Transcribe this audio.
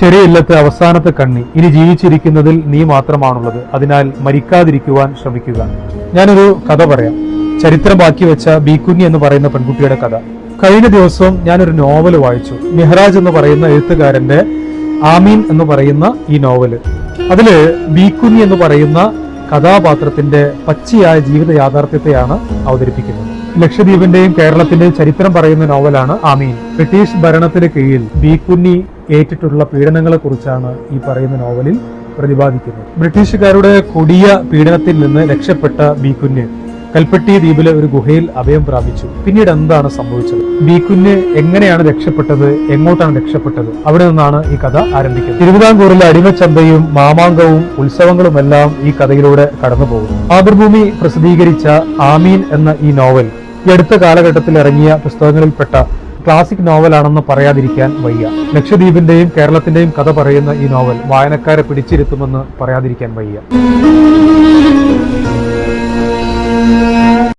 ചെറിയ അവസാനത്തെ കണ്ണി ഇനി ജീവിച്ചിരിക്കുന്നതിൽ നീ മാത്രമാണുള്ളത്. അതിനാൽ മരിക്കാതിരിക്കുവാൻ ശ്രമിക്കുക. ഞാനൊരു കഥ പറയാം. ചരിത്രം ബാക്കി വെച്ച ബീക്കുഞ്ഞി എന്ന് പറയുന്ന പെൺകുട്ടിയുടെ കഥ. കഴിഞ്ഞ ദിവസം ഞാനൊരു നോവൽ വായിച്ചു. മെഹ്റാജ് എന്ന് പറയുന്ന എഴുത്തുകാരന്റെ ആമീൻ എന്ന് പറയുന്ന ഈ നോവൽ അതിൽ ബീക്കുഞ്ഞി എന്ന് പറയുന്ന കഥാപാത്രത്തിന്റെ പച്ചയായ ജീവിത യാഥാർത്ഥ്യത്തെയാണ് അവതരിപ്പിക്കുന്നത്. ലക്ഷദ്വീപിന്റെയും കേരളത്തിന്റെയും ചരിത്രം പറയുന്ന നോവലാണ് ആമീൻ. ബ്രിട്ടീഷ് ഭരണത്തിന് കീഴിൽ ബീക്കുഞ്ഞി ഏറ്റിട്ടുള്ള പീഡനങ്ങളെക്കുറിച്ചാണ് ഈ പറയുന്ന നോവലിൽ പ്രതിപാദിക്കുന്നത്. ബ്രിട്ടീഷുകാരുടെ കൊടിയ പീഡനത്തിൽ നിന്ന് രക്ഷപ്പെട്ട ബീക്കുഞ്ഞ് കൽപ്പട്ടി ദ്വീപിലെ ഒരു ഗുഹയിൽ അഭയം പ്രാപിച്ചു. പിന്നീട് എന്താണ് സംഭവിച്ചത്? ബീക്കുഞ്ഞ് എങ്ങനെയാണ് രക്ഷപ്പെട്ടത്? എങ്ങോട്ടാണ് രക്ഷപ്പെട്ടത്? അവിടെ നിന്നാണ് ഈ കഥ ആരംഭിക്കുന്നത്. തിരുവിതാംകൂറിലെ അടിമച്ചന്തയും മാമാങ്കവും ഉത്സവങ്ങളുമെല്ലാം ഈ കഥയിലൂടെ കടന്നു പോകുന്നു മാതൃഭൂമി പ്രസിദ്ധീകരിച്ച ആമീൻ എന്ന ഈ നോവൽ ഈ അടുത്ത കാലഘട്ടത്തിൽ ഇറങ്ങിയ പുസ്തകങ്ങളിൽപ്പെട്ട ക്ലാസിക് നോവലാണെന്ന് പറയാതിരിക്കാൻ വയ്യ. ലക്ഷദ്വീപിന്റെയും കേരളത്തിന്റെയും കഥ പറയുന്ന ഈ നോവൽ വായനക്കാരെ പിടിച്ചിരുത്തുമെന്ന് പറയാതിരിക്കാൻ വയ്യ.